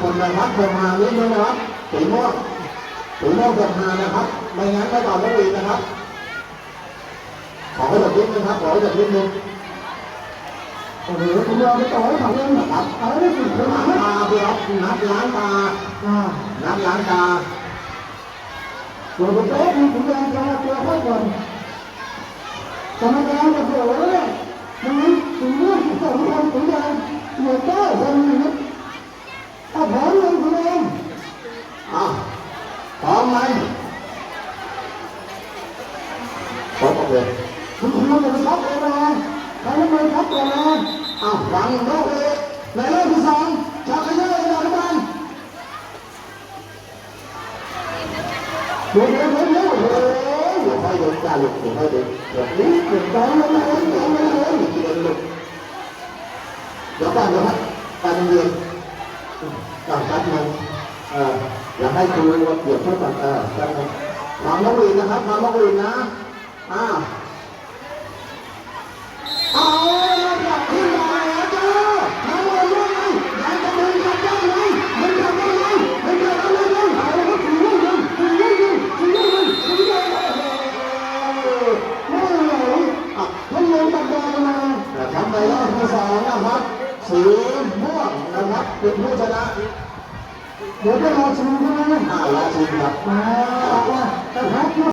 คนนะครับคนมานิดนึงนะครับสีม่วงสีม่วงคนมานะครับ ไม่งั้นไม่ต่อต้องวีนะครับ ขอให้จบนิดนึงครับ ขอให้จบนิดนึงโอ้โหคุณยอมไปต่อให้เขาเองนะครับเอาได้สิคุณล้างมาตาพี่ครับนัดล้างตาอ่านัดล้างตาตัวผมเอ๊ะมีคุณยอมจะมาตัวเขาก่อนกรรมการจะโผล่เลยดังนั้นคุณเรื่องสองคนคุณยอม เอาพร้อมเลยคุณยอมอ้าวพร้อมไหมพร้อมโอเคคุณคุณยอมจะไปทับเวลาใครไม่ไปทับเวลาอ้าววางโลกเลยในเรื่องที่สองชักขยันเลยนะครับเดี๋ยวเดี๋ยวเดี๋ยวเดี๋ยวโอ้ยเดี๋ยวค่อยเดินจ้าลูกเดี๋ยวค่อยเดินเดี๋ยวนี้เดี๋ยวต้องมาเลยต้องมาเลยเดินลูกเดี๋ยวก่อนเดี๋ยวครับการเรียน ก่อนครับมันอ่ออยากให้ครูว่าเกี่ยวข้องกับเอ่อการทำน้องวินนะครับทำน้องวินนะอ้าวเอาละครับขึ้นมาแล้วจ้าน้องวินว่าไงอยากจะเดินกลับได้ไหมมันกลับได้ไหมมันกลับได้ไหมเอาละครับถึงแล้วยังถึงแล้วยังถึงแล้วยังถึงแล้วไม่ไหวอะมันลงตัดแดงมาทำไปรอบที่สองนะครับสีม่วงนะครับเป็นผู้ชนะ เดี๋ยวไปรอชิมใช่ไหมอ่าลาชิมครับมาแต่พัก